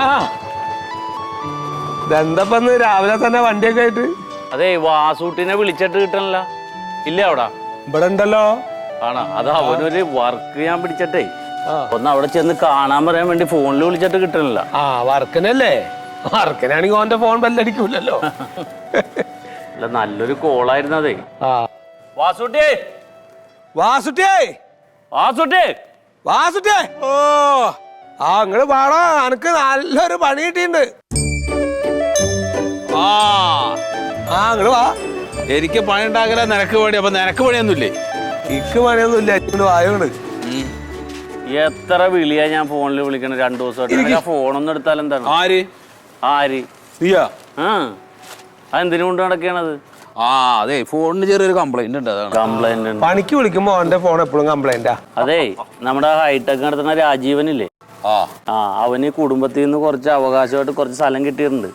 ആ. ഇതെന്തപ്പന്ന് രാവിലെ തന്നെ വണ്ടിയൊക്കെ ആയിട്ട്? അതെ വാസൂട്ടിനെ വിളിച്ചിട്ട് കിട്ടണല്ല. ഇല്ല അവിടെ? ഇവിടെ ഉണ്ടല്ലോ. ആണോ? അത് അവനൊരു വർക്ക് ഞാൻ പിടിച്ചിട്ടേ. ഒന്ന് അവിടെ ചെന്ന് കാണാൻ പറയാൻ വേണ്ടി ഫോണിൽ വിളിച്ചിട്ട് കിട്ടണില്ല. ആ വർക്കിനല്ലേ? വർക്കിനാണെങ്കിൽ ഓന്റെ ഫോൺ ബെല്ലടിക്കൂലല്ലോ. അല്ല നല്ലൊരു കോളായിരുന്നു അതേ. വാസുട്ടേ വാസുട്ടിയേ. വാസുട്ടേ വാസുട്ടിയേ. ഓ. ആ ഇങ്ങൾ പാടാ എനിക്ക് നല്ലൊരു പണി കിട്ടിയിട്ടുണ്ട്. ആ ആ ഇങ്ങൾ വാ. എനിക്ക് പണി ഉണ്ടാകില്ല നിനക്ക് പണി അപ്പൊ നിനക്ക് പണിയൊന്നുമില്ലേ? ഇക്ക് പണിയൊന്നുമില്ല ഇങ്ങോട്ട് വായോണ്ട് എത്ര വിളിയാ ഞാൻ ഫോണിൽ വിളിക്കണ രണ്ടു ദിവസമായിട്ട്? ഫോണൊന്നും എടുത്താൽ എന്താണ്? ആര്? ആര്? നീയാ? ആ. അതെന്തിനു കൊണ്ട് നടക്കണത്? ആ അതെ ഫോണിന് ചെറിയൊരു കംപ്ലൈന്റ് ഉണ്ട് അതാണ്. കംപ്ലൈന്റ് പണിക്ക് വിളിക്കുമ്പോ അവന്റെ ഫോൺ എപ്പോഴും കംപ്ലൈന്റാ അതെ നമ്മുടെ ഹൈടെക് നടത്തുന്ന രാജീവനില്ലേ? ആ. അവന് ഈ കുടുംബത്തിൽ നിന്ന് കുറച്ച് അവകാശമായിട്ട് കുറച്ച് സ്ഥലം കിട്ടിയിട്ടുണ്ട്.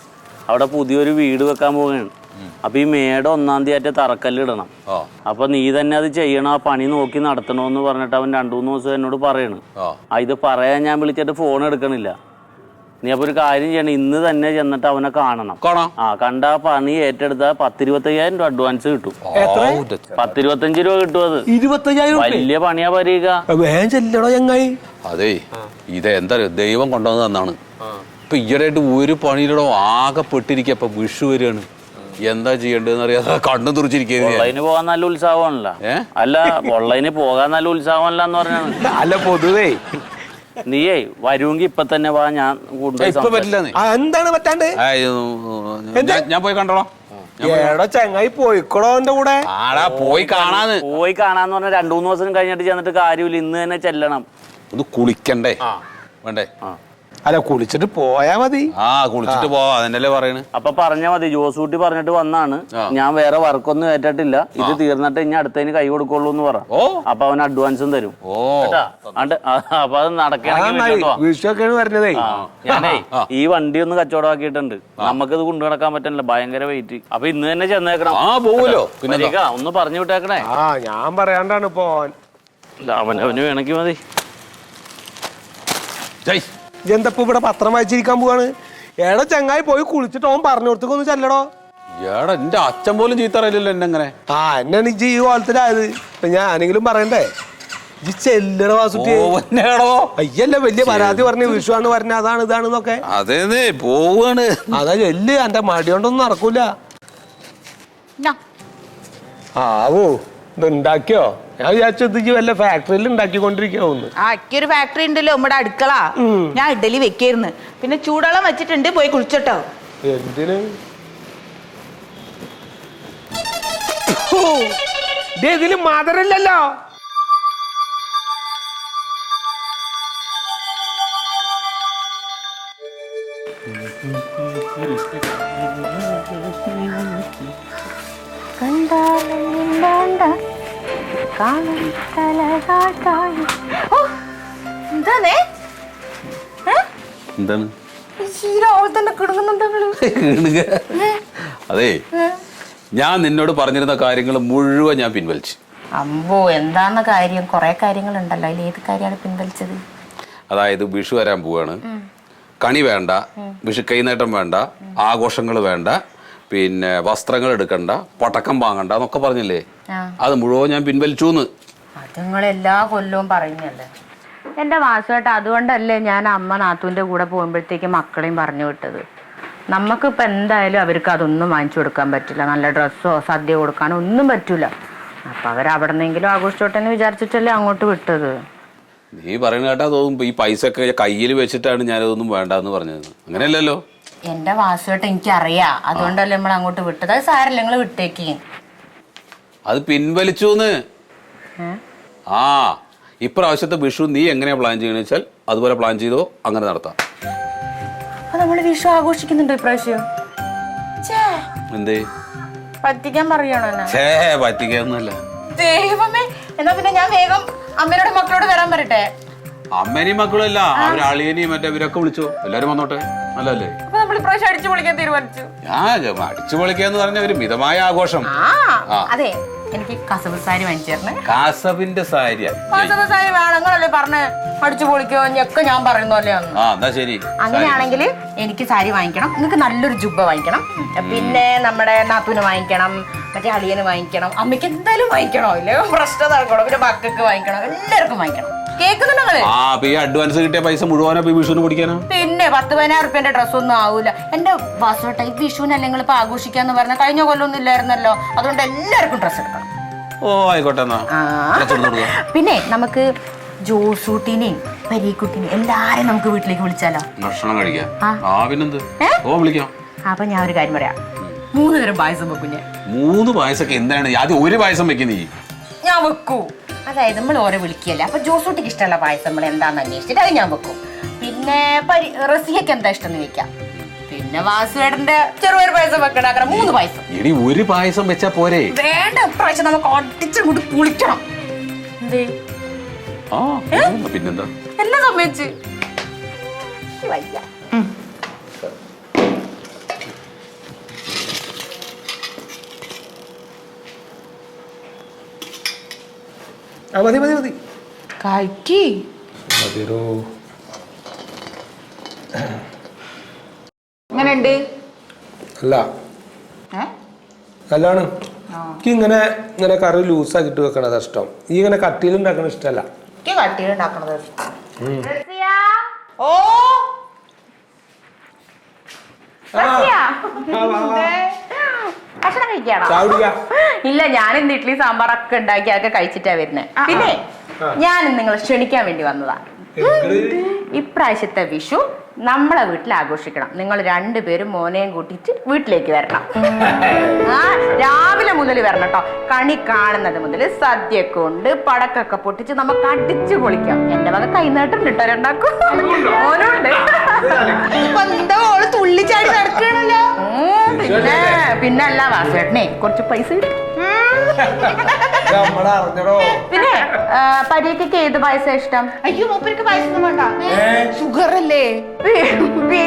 അവിടെ പുതിയൊരു വീട് വെക്കാൻ പോവുകയാണ്. അപ്പൊ ഈ മേട ഒന്നാം തീയതി തറക്കല്ലിടണം. അപ്പൊ നീ തന്നെ അത് ചെയ്യണം ആ പണി നോക്കി നടത്തണമെന്ന് പറഞ്ഞിട്ട് അവൻ രണ്ടു മൂന്ന് ദിവസം എന്നോട് പറയണ്. ഇത് പറയാൻ ഞാൻ വിളിച്ചിട്ട് ഫോൺ എടുക്കണില്ല. നീ അപ്പൊ ഒരു കാര്യം ചെയ്യണം. ഇന്ന് തന്നെ ചെന്നിട്ട് അവനെ കാണണം. കാണാം. ആ കണ്ട പണി ഏറ്റെടുത്ത പത്തിരുപത്തയ്യായിരം രൂപ അഡ്വാൻസ് കിട്ടും. പത്തിരുപത്തഞ്ചു രൂപ കിട്ടും അത്. ഇരുപത്തയ്യായിരം. വലിയ പണിയാ പരീക വേഗം ചെല്ലടോ ചങ്ങായി. അതെ ഇത് എന്താ ദൈവം കൊണ്ടുവന്ന് തന്നാണ് ഇപ്പൊ ഈയിടെയായിട്ട് ഒരു പണിയിലൂടെ ആകെ പെട്ടിരിക്കുക ഇപ്പൊ വിഷു വരികയാണ്. എന്താ ചെയ്യേണ്ടതെന്ന് അറിയാതെ കണ്ണു തുറച്ചിരിക്കുന്നത് പോകാൻ നല്ല ഉത്സാഹമാണല്ലോ? അല്ല പൊള്ളതിന് പോകാൻ നല്ല ഉത്സാഹമല്ല എന്ന് പറഞ്ഞാണ്. അല്ല പൊതുവേ നീയേ വരുമെങ്കിൽ ഇപ്പൊ തന്നെ വാ ഞാൻ കൊണ്ടുപോയി ഇപ്പൊ സംസാരിക്കാം. പറ്റില്ലെന്നേ ആ, എന്താണ് പറ്റാണ്ട്? ഞാൻ- ഞാൻ പോയി കണ്ടോളാം. ഏടോ ചങ്ങായി പോയിക്കോളോ എന്റെ കൂടെ. ആടാ പോയി കാണാന്ന്. പോയി കാണാന്ന് പറഞ്ഞ രണ്ടു മൂന്ന് ദിവസം കഴിഞ്ഞിട്ട് ചെന്നിട്ട് കാര്യമില്ല ഇന്ന് തന്നെ ചെല്ലണം. ഒന്ന് കുളിക്കണ്ടേ? വേണ്ടേ? അല്ല കുളിച്ചിട്ട് പോയാ മതി. ആ കുളിച്ചിട്ട് പോവാ അതന്നെയല്ലേ പറയണ്. അപ്പൊ പറഞ്ഞാ മതി ജോസൂട്ടി പറഞ്ഞിട്ട് വന്നാണ്. ഞാൻ വേറെ വർക്കൊന്നും ഏറ്റിട്ടില്ല. ഇത് തീർന്നിട്ട് ഇനി അടുത്തതിന് കൈ കൊടുക്കുള്ളൂ എന്ന് പറ. അപ്പൊ അവൻ അഡ്വാൻസും തരും. അപ്പൊ അത് വരുന്നതേ ആ, ഞാനേ ഈ വണ്ടി ഒന്ന് കച്ചവടമാക്കിയിട്ടുണ്ട് നമുക്കിത് കൊണ്ടു നടക്കാൻ പറ്റില്ല ഭയങ്കര വെയിറ്റ് അപ്പൊ ഇന്ന് തന്നെ ചെന്നേക്കണം. ആ പോവല്ലോ. പിന്നെ ഒന്ന് പറഞ്ഞു വിട്ടേക്കണേ. ആ ഞാൻ പറയാണ്ടാണ് ഇപ്പൊ അവൻ അവന് അവന് വേണമെങ്കിൽ മതി. ജയ്. ഇതെന്തപ്പോ ഇവിടെ പത്രം വായിച്ചിരിക്കാൻ പോവാണ്? എടാ ചങ്ങായി പോയി കുളിച്ചിട്ട് ഓൻ പറഞ്ഞു കൊടുത്തൊന്നും ചെല്ലടോ. ഏടാ എന്റെ അച്ഛൻ പോലും ചീത്തറിയില്ലല്ലോ എന്നെ അങ്ങനെ ആ എന്നാണ് ഇജ്ജ് ഈ കോലത്തിലായത്. ഇപ്പൊ ഞാനെങ്കിലും പറയണ്ടേ? ഇജ്ജ് ചെല്ലട വാസുട്ടി. ഓന്നേടോ അയ്യല്ല വലിയ പരാതി പറഞ്ഞു വിഷുവാണ് പറഞ്ഞ അതാണ് ഇതാണെന്നൊക്കെ അതേന്ന് പോവാണ്. അതാ ചെല്ല് എന്റെ മടി കൊണ്ടൊന്നും നടക്കൂല. ആവോ. ഇത് ഉണ്ടാക്കിയോ ഞാൻ വിചാരിച്ചു ഇത് വല്ല ഫാക്ടറിയിൽ ഉണ്ടാക്കിക്കൊണ്ടിരിക്കാവുന്ന്. ആ ഒരു ഫാക്ടറി ഉണ്ടല്ലോ നമ്മുടെ അടുക്കള. ഞാൻ ഇഡലി വെക്കായിരുന്നു. പിന്നെ ചൂടോളം വെച്ചിട്ടുണ്ട് പോയി കുളിച്ചോട്ടോ. എന്തിന്? ഇതിൽ മധുരല്ലല്ലോ എന്താന്നേ എന്താണ്? രാവിലെ അതെ ഞാൻ നിന്നോട് പറഞ്ഞിരുന്ന കാര്യങ്ങൾ മുഴുവൻ ഞാൻ പിൻവലിച്ചു. അമ്പോ എന്താന്ന കാര്യം? കുറെ കാര്യങ്ങളുണ്ടല്ലോ. അതിൽ ഏത് കാര്യമാണ് പിൻവലിച്ചത്? അതായത് വിഷു വരാൻ പോവാണ്. കണി വേണ്ട വിഷു കൈനേട്ടം വേണ്ട ആഘോഷങ്ങൾ വേണ്ട പിന്നെ വസ്ത്രങ്ങൾ എടുക്കണ്ട പടക്കം വാങ്ങണ്ട എന്നൊക്കെ പറഞ്ഞില്ലേ. അത് മുഴുവൻ ഞാൻ പിൻവലിച്ചു എന്ന് അത് നിങ്ങൾ എല്ലാ കൊല്ലവും പറയുന്നല്ലേ എന്റെ വാസുവേട്ട അതുകൊണ്ടല്ലേ ഞാൻ അമ്മ നാത്തുവിന്റെ കൂടെ പോകുമ്പോഴത്തേക്ക് മക്കളെയും പറഞ്ഞു വിട്ടത്. നമുക്കിപ്പോൾ എന്തായാലും അവർക്ക് അതൊന്നും വാങ്ങിച്ചു കൊടുക്കാൻ പറ്റില്ല. നല്ല ഡ്രസ്സോ സദ്യ കൊടുക്കാനോ ഒന്നും പറ്റൂല. അപ്പം അവർ അവിടെ നിന്നെങ്കിലും ആഘോഷിച്ചോട്ടെ എന്ന് വിചാരിച്ചിട്ടല്ലേ അങ്ങോട്ട് വിട്ടത്. നീ പറയുന്ന കേട്ടാ തോന്നും ഈ പൈസ ഒക്കെ കയ്യിൽ വെച്ചിട്ടാണ് ഞാനതൊന്നും വേണ്ടെന്ന് പറഞ്ഞത്. അങ്ങനെയല്ലല്ലോ? എന്റെ എനിക്ക് എനിക്കറിയാം. അതുകൊണ്ടല്ലേ നമ്മൾ അങ്ങോട്ട് വിട്ടത്. അത് സാരല്ല നിങ്ങൾ വിട്ടേക്ക്. അത് പിൻവലിച്ചു ആ ഇപ്രാവശ്യത്തെ വിഷു നീ എങ്ങനെയാ പ്ലാൻ ചെയ്യണമെന്ന് വെച്ചാൽ അതുപോലെ പ്ലാൻ ചെയ്തോ അങ്ങനെ നടത്താം. അപ്പൊ നമ്മൾ വിഷു ആഘോഷിക്കുന്നുണ്ടോ ഇപ്രാവശ്യം? എന്തേ? പറ്റിക്കാൻ പറയണോ പറ്റിക്കൊന്നുമല്ല ദൈവമേ എന്നാ പിന്നെ ഞാൻ വേഗം അമ്മയോട് മക്കളോട് വരാൻ പറയട്ടെ. അമ്മേനെയും മക്കളും അല്ല അവരളിയനെയും മറ്റേ ഇവരൊക്കെ വിളിച്ചോ. എല്ലാരും വന്നോട്ടെ. നല്ലല്ലേ അപ്പൊ നമ്മൾ ഇപ്രാവശ്യം അടിച്ചു പൊളിക്കാൻ തീരുമാനിച്ചു. ഞാൻ അടിച്ചു പൊളിക്കാന്ന് പറഞ്ഞ ഒരു മിതമായ ആഘോഷം. അതെ. എനിക്ക് കസവ് സാരി കാസവിന്റെ കസവ് സാരി വേണം നിങ്ങളല്ലേ പറഞ്ഞ് അടിച്ചു പൊളിക്കോ ഒക്കെ ഞാൻ പറയുന്ന പോലെയാണ്. ആ എന്നാ ശരി. അങ്ങനെയാണെങ്കിൽ എനിക്ക് സാരി വാങ്ങിക്കണം. നിങ്ങൾക്ക് നല്ലൊരു ജുബ്ബ വാങ്ങിക്കണം. പിന്നെ നമ്മുടെ നാത്തൂന് വാങ്ങിക്കണം മറ്റേ അളിയന് വാങ്ങിക്കണം അമ്മയ്ക്ക് എന്തായാലും വാങ്ങിക്കണോ? ഇല്ലേ? പ്രശ്നം നടക്കണം? പിന്നെ മക്കൾക്ക് വാങ്ങിക്കണം? എല്ലാവർക്കും വാങ്ങിക്കണം. കേൾക്കുന്നുണ്ടോ ആ അപ്പൊ ഈ അഡ്വാൻസ് കിട്ടിയ പൈസ മുഴുവനാ ഈ വിഷുവിന് പിടിക്കാനാ? പിന്നെ പത്ത് പതിനായിരം റുപ്യന്റെ ഡ്രസ്സൊന്നും ആവൂല. എന്റെ ടൈപ്പ് ഈ വിഷുവിനല്ലേ നിങ്ങൾ ഇപ്പൊ ആഘോഷിക്കാന്ന് പറഞ്ഞ കഴിഞ്ഞ കൊല്ലൊന്നും ഇല്ലായിരുന്നല്ലോ. അതുകൊണ്ട് എല്ലാവർക്കും ഡ്രസ്സ് എടുക്കണം. ഓ ആയിക്കോട്ടെ എന്നാ. ആ. കുറച്ച് കൊടുത്ത് കൊടുക്കാം. പിന്നെ നമുക്ക് ജോസൂട്ടിനെയും പരീക്കുട്ടിനെയും എല്ലാരെയും നമുക്ക് വീട്ടിലേക്ക് വിളിച്ചാലോ? ഭക്ഷണം കഴിക്കാം. ആ. ആ പിന്നെന്ത്? ഏ? ഓ വിളിക്കാം. അപ്പൊ ഞാൻ ഒരു കാര്യം പറയാം. മൂന്ന് തരം പായസം വെക്കും ഞാൻ. മൂന്ന് പായസൊക്കെ എന്താണ്? ആദ്യം ഒരു പായസം വെക്കുന്ന നീ. ഞാൻ വെക്കൂ. അതായത് നമ്മൾ ഓരോ വിളിക്കല്ലേ അപ്പൊ ജോസൂട്ടിക്ക് ഇഷ്ടമുള്ള പായസം നമ്മൾ എന്താന്ന് അന്വേഷിച്ചിട്ട് അത് ഞാൻ വെക്കും. പിന്നെ പരി റസിയക്ക് എന്താ ഇഷ്ടം എന്ന് വെക്കാം പിന്നെ വാസുവേടന്റെ ചെറുപയർ പായസം വെക്കണം അങ്ങനെ മൂന്ന് പായസം. ഇനി ഒരു പായസം വെച്ചാ പോരെ? വേണ്ട പ്രാവശ്യം നമുക്ക് ഒട്ടിച്ചങ്ങോട്ട് കൂടി കുളിക്കണം എന്തേ? പിന്നെന്താ? എല്ലാം സമ്മതിച്ച് വയ്യ. ആ മതി മതി മതി. കഴിക്കി മതിരോ. എങ്ങനെയുണ്ട്? അല്ല. ഏ? നല്ലാണ്. എനിക്ക് ഇങ്ങനെ ഇങ്ങനെ കറി ലൂസാക്കിട്ട് വെക്കണതാ ഇഷ്ടം. ഈ ഇങ്ങനെ കട്ടിയിൽ ഉണ്ടാക്കണ ഇഷ്ടമല്ല എനിക്ക് കട്ടിയുണ്ടാക്കണത് ഇഷ്ടം. ഓ! ഭക്ഷണം കഴിക്കാണോ? ചായ കുടിക്കാം. ഇല്ല ഞാൻ ഇന്ന് ഇഡ്ഡലി സാമ്പാറൊക്കെ ഉണ്ടാക്കി അതൊക്കെ കഴിച്ചിട്ടാ വരുന്നത് പിന്നെ ഞാൻ നിങ്ങളെ ക്ഷണിക്കാൻ വേണ്ടി വന്നതാ. ഇപ്രാവശ്യത്തെ വിഷു നമ്മളെ വീട്ടിൽ ആഘോഷിക്കണം. നിങ്ങൾ രണ്ടുപേരും മോനെയും കൂട്ടിയിട്ട് വീട്ടിലേക്ക് വരണം. ആ രാവിലെ മുതൽ വരണം കേട്ടോ. കണി കാണുന്നത് മുതൽ സദ്യ കൊണ്ട് പടക്കൊക്കെ പൊട്ടിച്ച് നമുക്ക് അടിച്ചു പൊളിക്കാം. എന്റെ വക കൈനീട്ടുണ്ട് കേട്ടോ രണ്ടാക്കും മോനുണ്ട്. തുള്ളിച്ചാടി നടക്കണല്ലോ? പിന്നെ പിന്നെ അല്ല വാസുവേട്ടനെ കുറച്ച് പൈസ പിന്നെ പരീക്ഷയ്ക്ക് ഏത് പായസം ഇഷ്ടം? അയ്യോ മൂപ്പർക്ക് പായസം വേണ്ട. ഷുഗർ അല്ലേ?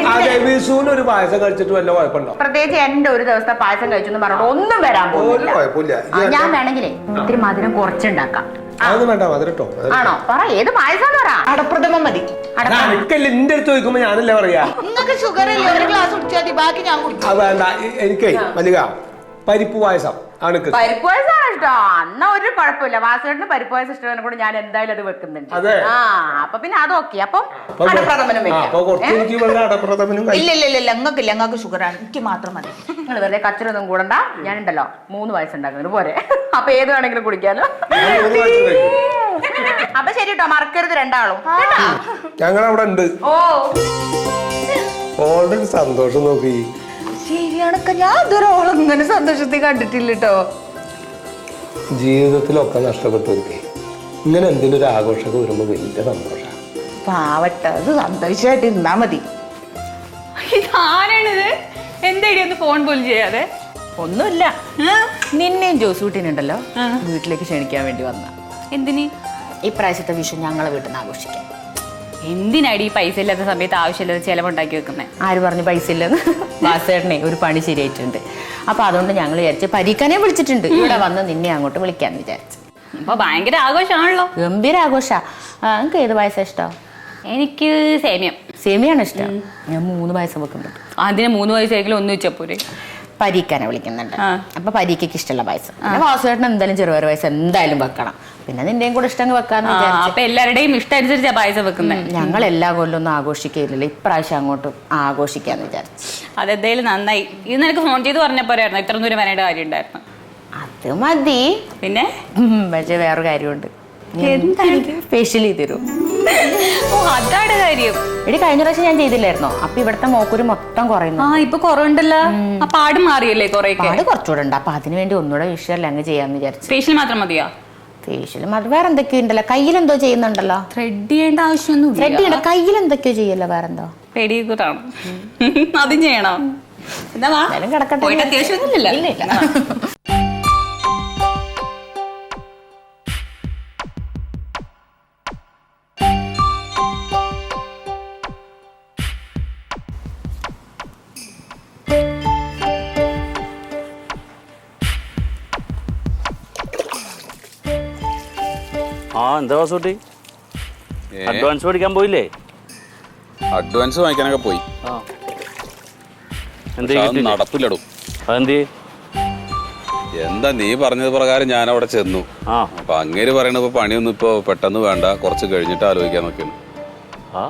അതെ വിഷുവിന് ഒരു പായസം കഴിച്ചിട്ട് വല്ല കുഴപ്പമുണ്ടോ? പ്രത്യേകിച്ച് എന്റെ ഒരു ദിവസത്തെ പായസം കഴിച്ചു എന്ന് പറഞ്ഞിട്ട് ഒന്നും വരാൻ ഒരു പോകുന്നില്ല. കുഴപ്പമില്ല. ആ, ഞാൻ വേണമെങ്കിലേ ഇത്തിരി മധുരം കുറച്ചുണ്ടാക്കാം. അതൊന്നും വേണ്ട മധുരട്ടോ ആണോ? പറ ഏത് പായസം പറ. അടപ്രഥമം മതി. അടക്ക- എനിക്കല്ല എന്റെ അടുത്ത് ചോദിക്കുമ്പോ ഞാനല്ലേ പറയാ? നിങ്ങൾക്ക് ഷുഗർ ഒരു ഗ്ലാസ് കുടിച്ചാൽ മതി. ബാക്കി ഞാൻ കുടിക്കും. അത് വേണ്ട. എ- എനിക്കേ മല്ലിക പരിപ്പ് പായസം. ആണ് എനിക്ക് പരിപ്പ് പായസമാണ് ഇഷ്ടം. അന്ന ഒരു കുഴപ്പമില്ല. വാസുകേട്ടിന് പരിപ്പ് പായസം ഇഷ്ടം കൂടെ ഞാൻ എന്തായാലും അത് വെക്കുന്നുണ്ട്. അതെ. ആ അപ്പൊ പിന്നെ അത് ഓക്കെ. അപ്പം അപ്പൊ കൊ- അടപ്രഥമനും ആ, അപ്പൊ കുറച്ച് വെക്കാം എനിക്ക് ഇവിടെ അടപ്രഥമനും കഴി- ഇല്ല ഇല്ല ഇല്ല ഇല്ല. ഞങ്ങൾക്ക് ഷുഗറാണ് എനിക്ക് മാത്രം മതി. നിങ്ങൾ വെറുതെ കച്ചറൊന്നും കൂടണ്ട. ഞാനുണ്ടല്ലോ മൂന്ന് വയസ്സുണ്ടാക്കുന്നത് പോരെ. അപ്പൊ ഏത് വേണമെങ്കിലും കുടിക്കാലോ. ഞാൻ ഒരു പായസം കഴിക്കും. അപ്പൊ ശരി കേട്ടോ മറക്കരുത് രണ്ടാളും. കേട്ടോ? ഞങ്ങളവിടെ ഉണ്ട്. ഓ. ഓളുടെ സന്തോഷം നോക്കി. ശരിയാണൊക്കെ ഞാൻ ഇതുവരെ ഇങ്ങനെ സന്തോഷത്തിൽ കണ്ടിട്ടില്ല കേട്ടോ ജീവിതത്തിലൊക്കെ നഷ്ടപ്പെട്ടവർക്ക് ഇങ്ങനെ എന്തെങ്കിലും ഒരു ആഘോഷമൊക്കെ വരുമ്പോൾ വലിയ സന്തോഷമാണ് പാവട്ടെ അത് സന്തോഷമായിട്ട് ഇരുന്നാ മതി. ഇതാരാണിത്? എന്താടി ഒന്ന് ഫോൺ പോലും ചെയ്യാതെ? ഒന്നുമില്ല. നിന്നെയും ജോസൂട്ടിനുണ്ടല്ലോ വീട്ടിലേക്ക് ക്ഷണിക്കാൻ വേണ്ടി വന്ന. എന്തിന്? ഇപ്രാവശ്യത്തെ വിഷു ഞങ്ങളെ വീട്ടിൽ നിന്ന് ആഘോഷിക്കാം എന്തിനാടി ഈ പൈസ ഇല്ലാത്ത സമയത്ത് ആവശ്യമില്ലാത്ത ചിലവുണ്ടാക്കി വെക്കുന്നത് ആര് പറഞ്ഞു പൈസ ഇല്ലെന്ന്? വാസേട്ടനെ ഒരു പണി ശരിയായിട്ടുണ്ട്. അപ്പൊ അതുകൊണ്ട് ഞങ്ങൾ വിചാരിച്ച് പരീക്കാനെ വിളിച്ചിട്ടുണ്ട്. ഇവിടെ വന്ന് നിന്നെ അങ്ങോട്ട് വിളിക്കാന്ന് വിചാരിച്ചു. അപ്പൊ ഭയങ്കര ആഘോഷമാണല്ലോ. ഗംഭീര ആഘോഷ. നിങ്ങൾക്ക് ഏത് പായസം ഇഷ്ടം? എനിക്ക് സേമിയം. സേമിയാണ് ഇഷ്ടം? ഞാൻ മൂന്ന് പായസം വെക്കുന്നുണ്ട്. അതിന് മൂന്ന് വയസ്സായെങ്കിലും ഒന്ന് വെച്ചാ പോരെ പരീക്കാനെ വിളിക്കുന്നുണ്ട്. അപ്പൊ പരീക്കയ്ക്ക് ഇഷ്ടമുള്ള പായസം. പിന്നെ വാസുവേട്ടൻ എന്തായാലും ചെറുപയർ പായസം എന്തായാലും വെക്കണം. പിന്നെ നിന്റെയും കൂടെ ഇഷ്ടം വെക്കാന്ന് ആ, വിചാരിച്ചു. അപ്പൊ എല്ലാവരുടെയും ഇഷ്ടം അനുസരിച്ചാ പായസം വെക്കുന്നത് ഞങ്ങൾ എല്ലാ കൊല്ലൊന്നും ആഘോഷിക്കില്ലല്ലോ ഇപ്രാവശ്യം അങ്ങോട്ട് ആഘോഷിക്കാന്ന് വിചാരിച്ചു. അതെന്തായാലും നന്നായി. ഇത് നിനക്ക് ഫോൺ ചെയ്ത് പറഞ്ഞ പോരായിരുന്നു. ഇത്ര ദൂരം വരേണ്ട കാര്യം ഉണ്ടായിരുന്നു അത് മതി. പിന്നെ? പക്ഷെ വേറൊരു കാര്യമുണ്ട്. ഓ അതാണ് കാര്യം. എടി കഴിഞ്ഞ പ്രാവശ്യം ഞാൻ ചെയ്തില്ലായിരുന്നോ? അപ്പൊ ഇവിടുത്തെ മോക്കൂര് മൊത്തം കുറയുന്നു. ആ ഇപ്പൊ കുറവുണ്ടല്ലോ. ആ പാട് മാറിയല്ലേ കുറെയൊക്കെ? പാട് കുറച്ചുകൂടെ ഉണ്ട്. അപ്പൊ അതിനുവേണ്ടി ഒന്നുകൂടെ വിഷയമല്ല അങ്ങ് ചെയ്യാന്ന് വിചാരിച്ചു. ഫേഷ്യൽ മാത്രം മതിയോ? ഫേഷ്യലും അത് വേറെ എന്തൊക്കെയോ ഉണ്ടല്ലോ? കയ്യിലെന്തോ ചെയ്യുന്നുണ്ടല്ലോ? ത്രെഡ് ചെയ്യേണ്ട ആവശ്യമൊന്നും ത്രെഡ് ചെയ്യണ്ട കയ്യിൽ എന്തൊക്കെയോ ചെയ്യല്ലോ വേറെന്തോ? പെടികൂട്ടാണ് അതും ചെയ്യണോ. എന്നാ വാ. എന്തായാലും കിടക്കട്ടെ. പോയിട്ട് ഇല്ല ഇല്ല. എന്താ വാസൂട്ടി അഡ്വാൻസ് മേടിക്കാൻ പോയില്ലേ? അഡ്വാൻസ് വാങ്ങിക്കാനൊക്കെ പോയി. നടപ്പില്ലടും. അതെന്തേ എന്താ നീ പറഞ്ഞത് പ്രകാരം ഞാൻ അവിടെ ചെന്നു അപ്പൊ അങ്ങേര് പറയണത് ഇപ്പൊ പണിയൊന്നും ഇപ്പൊ പെട്ടെന്ന് വേണ്ട. കുറച്ച് കഴിഞ്ഞിട്ട് ആലോചിക്കാന്നൊക്കെയാണ് ആ.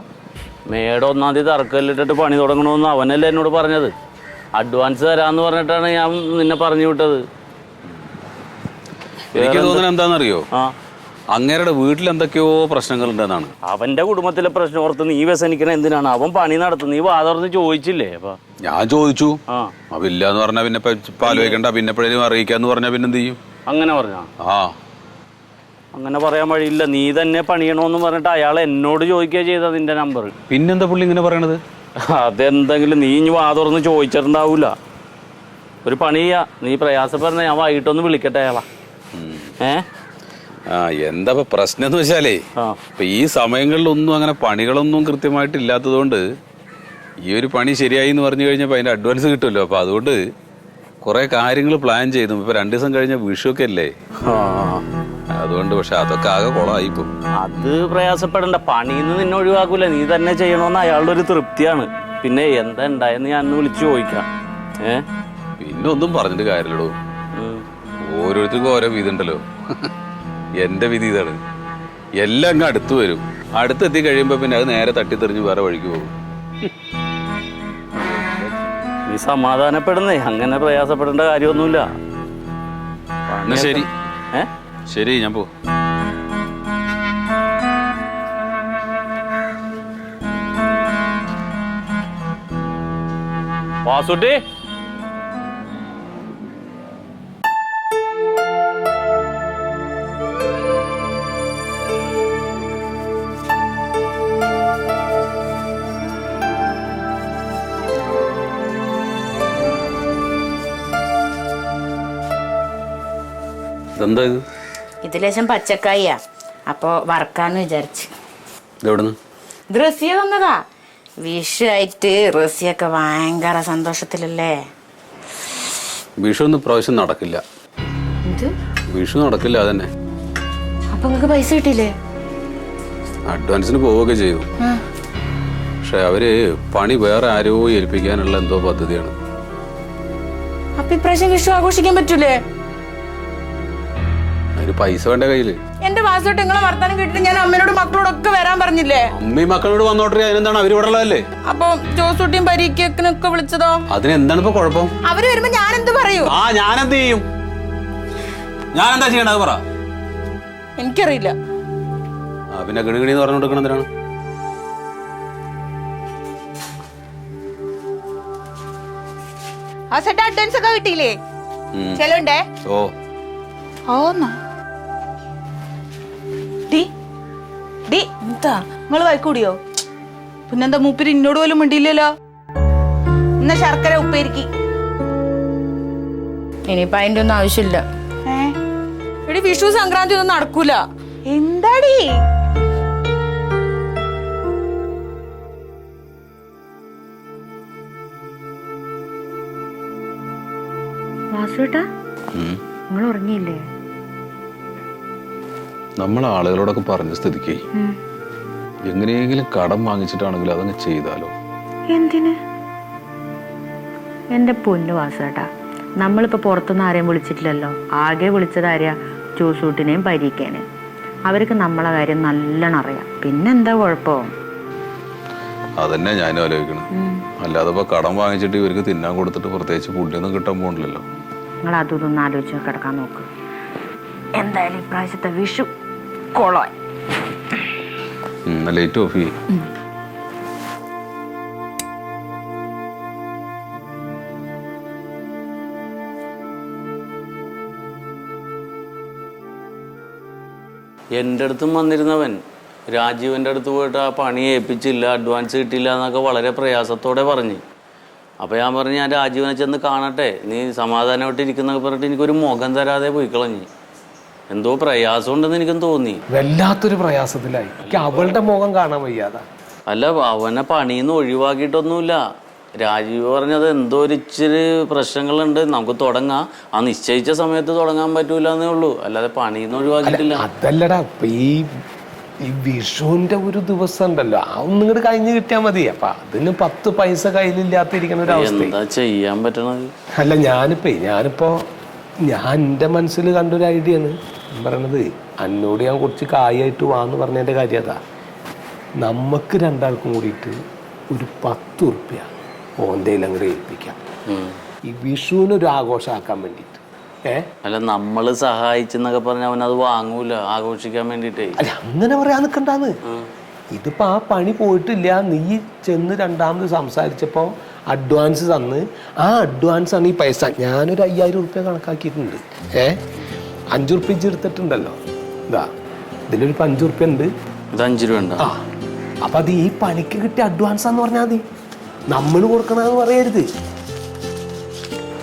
മേഡം ഒന്നാം തീയതി തറക്കല്ലിട്ടിട്ട് പണി തുടങ്ങണമെന്ന് അവനല്ലേ എന്നോട് പറഞ്ഞത്. അഡ്വാൻസ് തരാന്ന് പറഞ്ഞിട്ടാണ് ഞാൻ നിന്നെ പറഞ്ഞു വിട്ടത്. എനിക്ക് തോന്നുന്നത് എന്താണെന്നറിയോ? അങ്ങേരുടെ വീട്ടിൽ എന്തൊക്കെയോ പ്രശ്നങ്ങൾ ഉണ്ടെന്നാണ് അവന്റെ കുടുംബത്തിലെ പ്രശ്നം ഓർത്ത് നീ വ്യസനിക്കണ എന്തിനാണ്? അവൻ പണി നടത്തും. നീ വാതർന്ന് ചോദിച്ചില്ലേ? അപ്പൊ ഞാൻ ചോദിച്ചു. ആ. അപ്പൊ പറഞ്ഞാൽ പിന്നെ ആലോചിക്കണ്ട പിന്നെ എപ്പോഴേലും അറിയിക്കാന്ന് പറഞ്ഞാ പിന്നെ എന്ത് ചെയ്യും? അങ്ങനെ പറഞ്ഞാ? ആ. അങ്ങനെ പറയാൻ വഴിയില്ല. നീ തന്നെ പണിയണോന്ന് പറഞ്ഞിട്ട് അയാൾ എന്നോട് ചോദിക്കുക ചെയ്ത നിന്റെ നമ്പർ. പിന്നെന്താ പുള്ളി ഇങ്ങനെ പറയണത്? അതെന്തെങ്കിലും നീ ഇനി വാതുറന്ന് ചോദിച്ചിട്ടുണ്ടാവൂല. ഒരു പണിയാ ചെയ്യാ. നീ പ്രയാസപ്പെടുന്ന ഞാൻ വൈകിട്ടൊന്ന് വിളിക്കട്ടെ അയാളാ. ഏ? ആ എന്താ ഇപ്പൊ പ്രശ്നം എന്ന് വെച്ചാലേ ഇപ്പൊ ഈ സമയങ്ങളിലൊന്നും അങ്ങനെ പണികളൊന്നും കൃത്യമായിട്ട് ഇല്ലാത്തതുകൊണ്ട് ഈ ഒരു പണി ശരിയായി എന്ന് പറഞ്ഞു കഴിഞ്ഞപ്പോൾ അതിന്റെ അഡ്വാൻസ് കിട്ടുമല്ലോ. അപ്പൊ അതുകൊണ്ട് കുറെ കാര്യങ്ങൾ പ്ലാൻ ചെയ്തു. ഇപ്പൊ രണ്ടു ദിവസം കഴിഞ്ഞ വിഷുവൊക്കെ അല്ലേ. അതുകൊണ്ട് പക്ഷെ അതൊക്കെ ആകെ കുളമായി അത് പ്രയാസപ്പെടണ്ട. പണിന്ന് നിന്നെ ഒഴിവാക്കൂല. നീ തന്നെ ചെയ്യണമെന്ന് അയാളുടെ ഒരു തൃപ്തിയാണ്. പിന്നെ എന്താ ഉണ്ടായെന്ന് ഞാൻ ഒന്ന് വിളിച്ചു ചോദിക്കാം. ഏ? പിന്നെ ഒന്നും പറഞ്ഞിട്ട് കാര്യമില്ലടോ. ഉം. ഓരോരുത്തർക്കും ഓരോ വിധി എന്റെ വിധി ഇതാണ്. എല്ലാം അങ്ങ് അടുത്ത് വരും. അടുത്തെത്തി കഴിയുമ്പോൾ പിന്നെ അത് നേരെ തട്ടിത്തെറിഞ്ഞ് വേറെ വഴിക്ക് പോകും. നീ സമാധാനപ്പെടുന്നേ. അങ്ങനെ പ്രയാസപ്പെടേണ്ട കാര്യമൊന്നുമില്ല. എന്നാ ശരി. ഏ? ശരി ഞാൻ പോ വാസുട്ടി? ഇതെന്താ ഇത്? ഇത് ലേശം പച്ചക്കായിയാ അപ്പൊ വറക്കാന്ന് വിചാരിച്ചു. ഇതെവിടുന്ന്? ഇത് റസിയ തന്നതാ. വിഷു ആയിട്ട് റസിയൊക്കെ ഭയങ്കര സന്തോഷത്തിലല്ലേ? വിഷു ഒന്നും പ്രാവശ്യം നടക്കില്ല. എന്ത്? വിഷു നടക്കില്ല അതന്നെ. അപ്പൊ നിങ്ങക്ക് പൈസ കിട്ടിയില്ലേ? അഡ്വാൻസിന് പോവുകയൊക്കെ ചെയ്യും പക്ഷെ അവർ പണി വേറെ ആരോ ഏൽപ്പിക്കാനുള്ള എന്തോ പദ്ധതിയാണ്. അപ്പൊ ഇപ്രാവശ്യം വിഷു ആഘോഷിക്കാൻ പറ്റൂലേ? അതിന് പൈസ വേണ്ട കയ്യിൽ. എന്റെ വാസോട്ട് നിങ്ങളെ വർത്താനം കേട്ടിട്ട് ഞാൻ അമ്മയോട് മക്കളോടൊക്കെ വരാൻ പറഞ്ഞില്ലേ? അമ്മയും മക്കളോട് വന്നോട്ടെ അതിനെന്താണ് അവർ ഇവിടെ ഉള്ളതല്ലേ? അപ്പൊ ജോസൂട്ടിയും പരീക്കൊക്കെ വിളിച്ചതോ? അതിനെന്താണ് ഇപ്പൊ കുഴപ്പം? അവർ വരുമ്പോ ഞാൻ എന്ത് പറയൂ? ആ ഞാൻ എന്ത് ചെയ്യും? ഞാൻ എന്താ ചെയ്യണ്ടത് പറ. എനിക്കറിയില്ല. ആ പിന്നെ ഗണിഗണി എന്ന് പറഞ്ഞു കൊടുക്കണം എന്തിനാണ്? ആ സെറ്റ് അഡ്വാൻസ് ഒക്കെ കിട്ടിയില്ലേ. ചെലവുണ്ടേ ഓ. ഓന്നാ ഡി എന്താ? നിങ്ങൾ വൈക്കൂടിയോ പിന്നെന്താ മൂപ്പര് ഇന്നോട് പോലും മിണ്ടിയില്ലല്ലോ? എന്നാ ശർക്കര ഉപ്പേരിക്കി. ഇനിയിപ്പൊ അതിന്റെ ഒന്നും ആവശ്യമില്ല. ഏടി എടി വിഷു സംക്രാന്തി ഒന്നും നടക്കൂല. എന്താടി? വാസുട്ടാ. നിങ്ങൾ ഉറങ്ങിയില്ലേ? നമ്മൾ ആളുകളോടൊക്കെ പറഞ്ഞ സ്ഥിതിക്ക് എങ്ങനെയെങ്കിലും കടം വാങ്ങിച്ചിട്ടാണെങ്കിലും അതങ്ങ് ചെയ്താലോ? എന്തിന്? എന്റെ പൊന്നു വാസുവേട്ടാ നമ്മളിപ്പോ പുറത്തുനിന്ന് ആരെയും വിളിച്ചിട്ടില്ലല്ലോ. ആകെ വിളിച്ചത് ആരെയാ ചൂസൂട്ടിനെയും പരീക്കേനെയും അവർക്ക് നമ്മളെ കാര്യം നല്ലോണം അറിയാം. പിന്നെന്താ കുഴപ്പം? അതന്നെ ഞാനും ആലോചിക്കണം. അല്ലാതെ ഇപ്പൊ കടം വാങ്ങിച്ചിട്ട് ഇവർക്ക് തിന്നാൻ കൊടുത്തിട്ട് പ്രത്യേകിച്ച് പുണ്യൊന്നും കിട്ടാൻ പോകണില്ലല്ലോ നിങ്ങൾ അതൊന്നും ആലോചിച്ച് കിടക്കാൻ നോക്ക്. എന്തായാലും ഇപ്രാവശ്യത്തെ വിഷു കൊളായി ലൈറ്റ് ഓഫ് ചെയ്യും. എന്റെ അടുത്തും വന്നിരുന്നവൻ. രാജീവന്റെ അടുത്ത് പോയിട്ട് ആ പണി ഏൽപ്പിച്ചില്ല അഡ്വാൻസ് കിട്ടിയില്ല എന്നൊക്കെ വളരെ പ്രയാസത്തോടെ പറഞ്ഞു. അപ്പോൾ ഞാൻ പറഞ്ഞു ഞാൻ രാജീവനെ ചെന്ന് കാണട്ടെ. നീ സമാധാനമായിട്ട് ഇരിക്കുന്നൊക്കെ പറഞ്ഞിട്ട് എനിക്കൊരു മുഖം തരാതെ പോയി കളഞ്ഞ് എന്തോ പ്രയാസം ഉണ്ടെന്ന് എനിക്കും തോന്നി. വല്ലാത്തൊരു പ്രയാസത്തിലായി. എനിക്ക് അവളുടെ മുഖം കാണാൻ വയ്യാതെ. അല്ല അവനെ പണിന്ന് ഒഴിവാക്കിയിട്ടൊന്നുമില്ല. രാജീവ് പറഞ്ഞത് എന്തോ ഒരു ഇച്ചിരി പ്രശ്നങ്ങളുണ്ട്. നമുക്ക് തുടങ്ങാം. ആ നിശ്ചയിച്ച സമയത്ത് തുടങ്ങാൻ പറ്റൂല എന്നേ ഉള്ളൂ. അല്ലാതെ പണിന്ന് ഒഴിവാക്കിയിട്ടില്ല. അതല്ലടാ. ഈ ഈ വിഷുവിന്റെ ഒരു ദിവസം ഉണ്ടല്ലോ. ആ ഒന്നും ഇങ്ങോട്ട് കഴിഞ്ഞ് കിട്ടിയാൽ മതി. അപ്പൊ അതിന് പത്ത് പൈസ കയ്യിലില്ലാത്തിരിക്കുന്ന ഒരു അവസ്ഥ എന്താ ചെയ്യാൻ പറ്റണത്? അല്ല ഞാനിപ്പോ ഞാനിപ്പോ ഞാൻ എന്റെ മനസ്സിൽ കണ്ടൊരു ഐഡിയ ആണ് പറയണത് അന്നോട് ഞാൻ കുറച്ച് കായായിട്ട് വാന്ന് പറഞ്ഞതിന്റെ കാര്യം അതാ. നമുക്ക് രണ്ടാൾക്കും കൂടിയിട്ട് ഒരു പത്ത് ഉറുപ്പ്യ ഓന്തയിൽ അങ്ങോട്ട് ഏൽപ്പിക്കാം. ഈ വിഷുവിനൊരു ആഘോഷമാക്കാൻ വേണ്ടിയിട്ട്. അല്ല നമ്മൾ സഹായിച്ചെന്നൊക്കെ പറഞ്ഞ അവൻ അത് വാങ്ങൂല ആഘോഷിക്കാൻ വേണ്ടിട്ടേ അല്ല അങ്ങനെ പറയാൻ നിൽക്കണ്ടാന്ന് ഇതിപ്പോ ആ പണി പോയിട്ടില്ല. നീ ചെന്ന് രണ്ടാമത് സംസാരിച്ചപ്പോൾ അഡ്വാൻസ് തന്ന്. ആ അഡ്വാൻസ് ആണ് ഈ പൈസ. ഞാനൊരു അയ്യായിരം ഉറുപ്പ്യ കണക്കാക്കിയിട്ടുണ്ട്. ഏ? അഞ്ചു ഇജ്ജ് എടുത്തിട്ടുണ്ടല്ലോ. ഇതാ ഇതിലൊരു അഞ്ചു ഉറുപ്പ്യ ഉണ്ട്. ഇത് അഞ്ചു രൂപ ഉണ്ടോ. ആ അപ്പൊ അത് ഈ പണിക്ക് കിട്ടിയ അഡ്വാൻസ് ആന്ന് പറഞ്ഞാൽ മതി. നമ്മൾ കൊടുക്കണമെന്ന് പറയരുത്.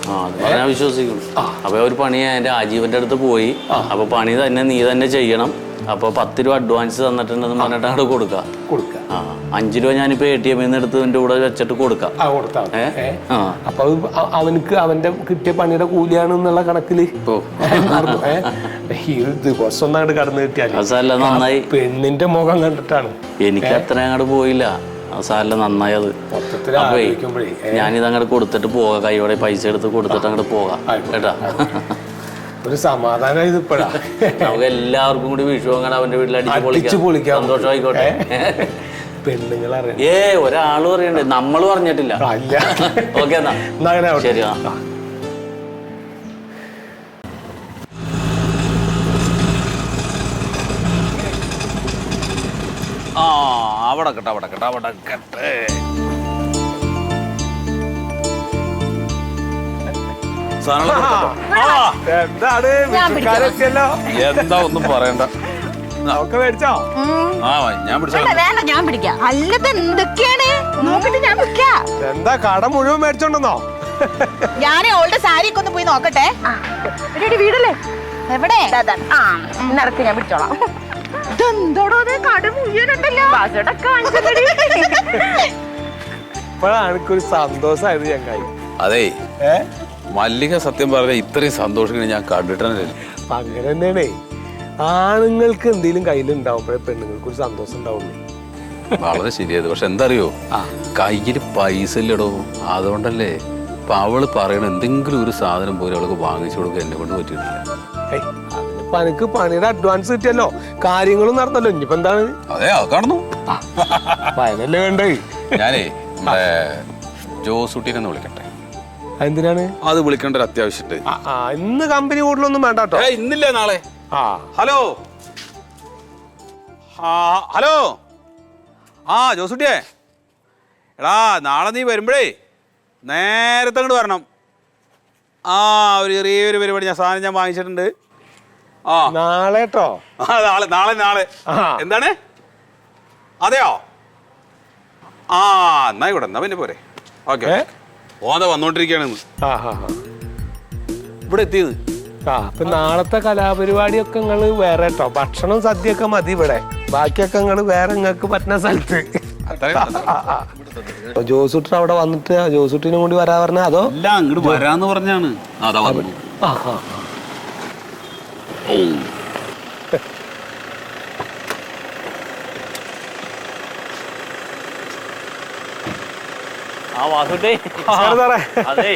ആ ഞാൻ വിശ്വസിക്കും അപ്പൊ ഒരു പണി എന്റെ ആജീവന്റെ അടുത്ത് പോയി. അപ്പൊ പണി തന്നെ നീ തന്നെ ചെയ്യണം. അപ്പൊ പത്ത് രൂപ അഡ്വാൻസ് തന്നിട്ടുണ്ടെന്ന് പറഞ്ഞിട്ട് അങ്ങോട്ട് കൊടുക്കാം കൊടുക്കുക. ആ അഞ്ച് രൂപ ഞാനിപ്പോ എ ടി എമ്മിൽ നിന്ന് എടുത്ത് എന്റെ കൂടെ വെച്ചിട്ട് കൊടുക്കാം. ആ കൊടുത്താൽ. അപ്പൊ അവനക്ക് അവന്റെ കിട്ടിയ പണിയുടെ കൂലിയാണ് എന്നുള്ള കണക്കിൽ. ദിവസം അങ്ങോട്ട് കടന്നു കിട്ടിയാൽ നന്നായി. പെണ്ണിന്റെ മുഖം കണ്ടിട്ടാണ്. എനിക്ക് അത്ര അങ്ങോട്ട് പോയില്ല. സാറല്ല നന്നായി അത്. അപ്പേ ഞാനിത് അങ്ങോട്ട് കൊടുത്തിട്ട് പോകാം. കൈയോടെ പൈസ എടുത്ത് കൊടുത്തിട്ട് അങ്ങോട്ട് പോകാം. കേട്ടാ? ഒരു സമാധാനം ഇത് ഇപ്പഴാ. നമുക്ക് എല്ലാവർക്കും കൂടി വിഷു അങ്ങനെ അവന്റെ വീട്ടിൽ അടിച്ച് പൊളിക്കാം. സന്തോഷമായിക്കോട്ടെ. പെണ്ണുങ്ങൾ അറിയാം ഏ ഒരാളും പറയണ്ടേ? നമ്മൾ പറഞ്ഞിട്ടില്ല. അല്ല ഓക്കെ എന്നാ. അങ്ങനെ. ശരി ആ. ആ. ആ അവിടെ കട്ടെ അവിടെ കട്ടെ അവിടെ കട്ടെ. എന്താണ്? വിഷുക്കാരെത്തിയല്ലോ എന്താ ഒന്നും പറയണ്ട. ഒക്കെ മേടിച്ചോ? ആ ഞാൻ വേണ്ട ഞാൻ പിടിക്കാം. അല്ലത് എന്തൊക്കെയാണ്? നോക്കിട്ട് ഞാൻ പിടിക്കാം എന്താ കട മുഴുവൻ മേടിച്ചോണ്ടെന്നോ? ഞാൻ ഓളുടെ സാരി ഒക്കെ ഒന്ന് പോയി നോക്കട്ടെ. എടി, വീടല്ലേ? എവിടെ? ഇന്നടക്ക് ഞാൻ പിടിച്ചോളാം ഇതെന്തോടോ കട മുഴുവനുണ്ടല്ലോ. ഇപ്പോഴാണ് എനിക്കൊരു സന്തോഷമായത് ചങ്ങായി അതേ. മല്ലിക സത്യം പറഞ്ഞ ഇത്രയും സന്തോഷിക്കണം ഞാൻ കണ്ടിട്ടില്ല അപ്പൊ അങ്ങനെ തന്നെയാണേ ആണുങ്ങൾക്ക് എന്തെങ്കിലും കയ്യിലുണ്ടാവുമ്പോഴേ പെണ്ണുങ്ങൾക്ക് ഒരു സന്തോഷം ഉണ്ടാവുള്ളൂ. വളരെ ശരിയത് പക്ഷെ എന്താ അറിയോ കയ്യിൽ പൈസ ഇല്ലടോ അതുകൊണ്ടല്ലേ. ഇപ്പൊ അവൾ പറയണ എന്തെങ്കിലും ഒരു സാധനം പോലും അവൾക്ക് വാങ്ങിച്ചു കൊടുക്കാൻ എന്നെ കൊണ്ട് പറ്റിയിട്ടില്ല. അതിനിപ്പോ എനിക്ക് പണിയുടെ അഡ്വാൻസ് കിട്ടിയല്ലോ. കാര്യങ്ങളും നടന്നല്ലോ. ഇനിയിപ്പോ എന്താണ്? അതെ അത് കാണുന്നു. അതിനല്ലേ വേണ്ടേ? ഞാനേ നമ്മുടെ ജോസൂട്ടിനെ വിളിക്കട്ടെ? എന്തിനാണ് അത് വിളിക്കേണ്ട ഒരു അത്യാവശ്യമുണ്ട് ആ, ആ ഇന്ന് കമ്പനി കൂടുതലൊന്നും വേണ്ട കേട്ടോ. ഏയ്, ഇന്നില്ലേ നാളെ. ആ. ഹലോ. ആ ഹലോ. ആ ജോസുട്ടിയേ. എടാ നാളെ നീ വരുമ്പോഴേ നേരത്തെ അങ്ങോട്ട് വരണം. ആ ഒരു ചെറിയൊരു പരിപാടി ഞാൻ സാധനം ഞാൻ വാങ്ങിച്ചിട്ടുണ്ട്. ആ. നാളെ കേട്ടോ ആ നാളെ നാളെ നാളെ. ആ. എന്താണ്? അതെയോ? ആ എന്നായിക്കോട്ടെ എന്നാ പിന്നെ പോരെ. ഓക്കെ ഏ? ഓന്താ വന്നോണ്ടിരിക്കുകയാണെന്ന് ആ ഹാ ഹാ ഇവിടെ എത്തിയത്. ആ അപ്പൊ നാളത്തെ കലാപരിപാടിയൊക്കെ നിങ്ങൾ വേറെ കേട്ടോ ഭക്ഷണം സദ്യയൊക്കെ മതി ഇവിടെ. ബാക്കിയൊക്കെ നിങ്ങൾ വേറെ നിങ്ങൾക്ക് പറ്റുന്ന സ്ഥലത്ത്. ജോസുട്ടൻ. അപ്പൊ അവിടെ വന്നിട്ട് ആ ജോസൂട്ടിനും കൂടി വരാ പറഞ്ഞ അതോ? അല്ല അങ്ങോട്ട് വരാന്ന് പറഞ്ഞാണ്. അതാ ആ ആ ആ. വാസുട്ടേ അതെ.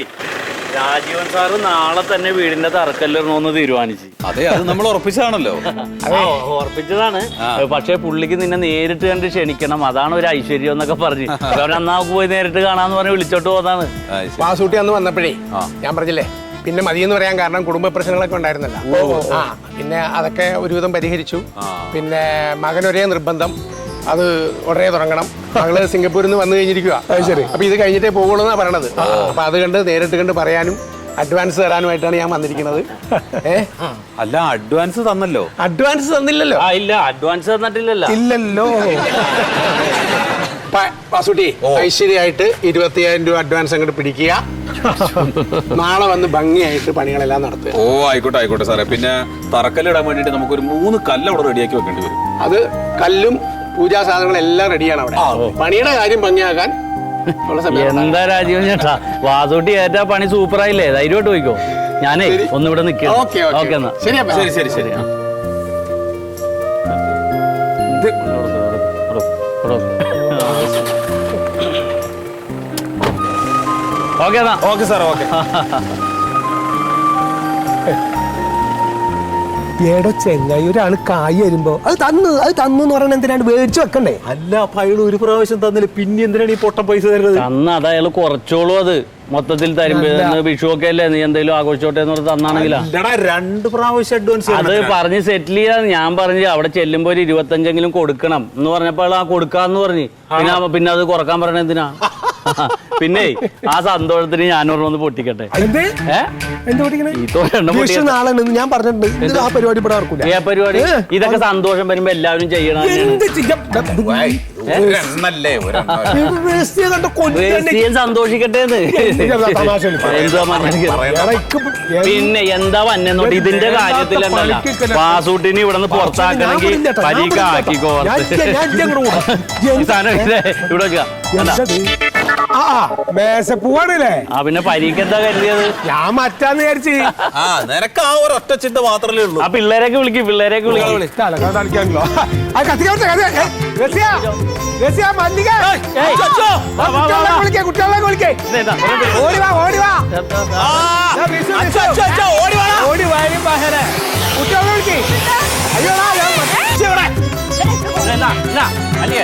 രാജീവൻ സാറ് നാളെ തന്നെ വീടിന്റെ തറക്കല്ലിടണമെന്ന് തീരുമാനിച്ചു. അതെ അത് നമ്മൾ ഉറപ്പിച്ചാണല്ലോ ഉറപ്പിച്ചതാണ്. പക്ഷെ പുള്ളിക്ക് നിന്നെ നേരിട്ട് കണ്ട് ക്ഷണിക്കണം. അതാണ് ഒരു ഐശ്വര്യം എന്നൊക്കെ പറഞ്ഞു. അവൻ അന്നാ പോയി നേരിട്ട് കാണാന്ന് പറഞ്ഞ് വിളിച്ചോട്ട് പോന്നാണ്. പാസൂട്ടി അന്ന് വന്നപ്പോഴേ ഞാൻ പറഞ്ഞില്ലേ പിന്നെ മതിയെന്ന് പറയാൻ കാരണം കുടുംബ പ്രശ്നങ്ങളൊക്കെ ഉണ്ടായിരുന്നല്ലോ. ആ പിന്നെ അതൊക്കെ ഒരുവിധം പരിഹരിച്ചു. പിന്നെ മകനൊരേ ഒരേ നിർബന്ധം. അത് ഉടനെ തുടങ്ങണം. ഞങ്ങൾ സിംഗപ്പൂരിൽ നിന്ന് വന്നു കഴിഞ്ഞിരിക്കുക ശരി. അപ്പൊ ഇത് കഴിഞ്ഞിട്ടേ പോകുള്ളൂ എന്നാ പറയണത്. അപ്പൊ അത് കണ്ട് നേരിട്ട് കണ്ട് പറയാനും അഡ്വാൻസ് തരാനുമായിട്ടാണ് ഞാൻ വന്നിരിക്കുന്നത്. അല്ല അഡ്വാൻസ് തന്നല്ലോ. അഡ്വാൻസ് തന്നില്ലല്ലോ? ആ ഇല്ല അഡ്വാൻസ് തന്നിട്ടില്ലല്ലോ. ഇല്ലല്ലോ. വാസുട്ടി ഐശ്വര്യമായിട്ട് ഇരുപത്തിയായിരം രൂപ അഡ്വാൻസ് അങ്ങോട്ട് പിടിക്കുക. നാളെ വന്ന് ഭംഗിയായിട്ട് പണികളെല്ലാം നടത്തുക. ഓ ആയിക്കോട്ടെ ആയിക്കോട്ടെ സാറേ. പിന്നെ തറക്കല്ലിടാൻ നമുക്ക് ഒരു മൂന്ന് കല്ല് അവിടെ റെഡിയാക്കി വെക്കേണ്ടി വരും. അത് കല്ലും പൂജാ സാധനങ്ങളെല്ലാം റെഡിയാണ് അവിടെ. പണിയുടെ കാര്യം ഭംഗിയാക്കാൻ എന്താ രാജീവൻ ചേട്ടാ? വാസൂട്ടി ഏറ്റ പണി സൂപ്പറായില്ലേ ധൈര്യമായിട്ട് പോയിക്കോ. ഞാനേ ഒന്നിവിടെ നിൽക്കാം ഓക്കെ എന്നാ. ശരി ശരി ശരി ഓക്കെ എന്നാ. Okay sir okay. ഏടോ ചെങ്ങായി ഒരാൾ കായ് വരുമ്പോ അത് തന്നു അത് തന്നു എന്ന് പറയണ എന്തിനാണ് മേടിച്ചു വെക്കണ്ടേ? അല്ല അപ്പൊ അയാൾ ഒരു പ്രാവശ്യം തന്നില്ല പിന്നെ എന്തിനാണ് ഈ പൊട്ട പൈസ തരുന്നത്? അന്ന് അത് അയാൾ കുറച്ചോളൂ അത്. മൊത്തത്തിൽ തരുമ്പോ ഇന്ന് വിഷു ഒക്കെ അല്ലേ നീ എന്തെങ്കിലും ആഘോഷിച്ചോട്ടെ എന്ന് പറഞ്ഞ് തന്നാണെങ്കിലാ? രണ്ട് പ്രാവശ്യം അഡ്വാൻസ് അത് പറഞ്ഞ് സെറ്റിൽ ചെയ്യാൻ ഞാൻ പറഞ്ഞു അവിടെ ചെല്ലുമ്പോ ഒരു ഇരുപത്തഞ്ചെങ്കിലും കൊടുക്കണം എന്ന് പറഞ്ഞപ്പോൾ ആ കൊടുക്കാന്ന് പറഞ്ഞു. പിന്നെ പിന്നെ അത് കുറയ്ക്കാൻ പറഞ്ഞ എന്തിനാ? പിന്നെ ആ സന്തോഷത്തിന് ഞാൻ ഒന്ന് പൊട്ടിക്കട്ടെ. ഞാൻ പറഞ്ഞിട്ടുണ്ട്. ആ പരിപാടി ഇവിടെ നടക്കൂല. ഏ പരിപാടി? ഇതൊക്കെ സന്തോഷം വരുമ്പോ എല്ലാവരും ചെയ്യണം സന്തോഷിക്കട്ടെ പിന്നെ എന്താ വന്നോട്ട് ഇതിന്റെ കാര്യത്തിൽ പാസൂട്ടിന് ഇവിടെ നിന്ന് പുറത്താക്കണമെങ്കിൽ പരീക്ഷ ആക്കിക്കോ. ഇവിടെ ആ ആ, മേശപ്പൂവാണല്ലേ ആ പിന്നെ പരീക്ഷ എന്താ കരുതിയത്? ഞാൻ മറ്റാന്ന് വിചാരിച്ച്. ആ നിനക്ക് ആ ഒരു ഒറ്റ ചിന്ത മാത്രമേ ഉള്ളൂ. ആ പിള്ളേരൊക്കെ വിളിക്കും പിള്ളേരൊക്കെ വിളിക്കും. കളിക്കാണല്ലോ ആ കത്തിക്കാൻ കുട്ടികളെ വിളിക്കേ. ഓടി വാ ഓടി വാ. ഓടി വരും ബഹരെ കുട്ടികളെ വിളിക്കേ. ഇതാ, അല്ലേ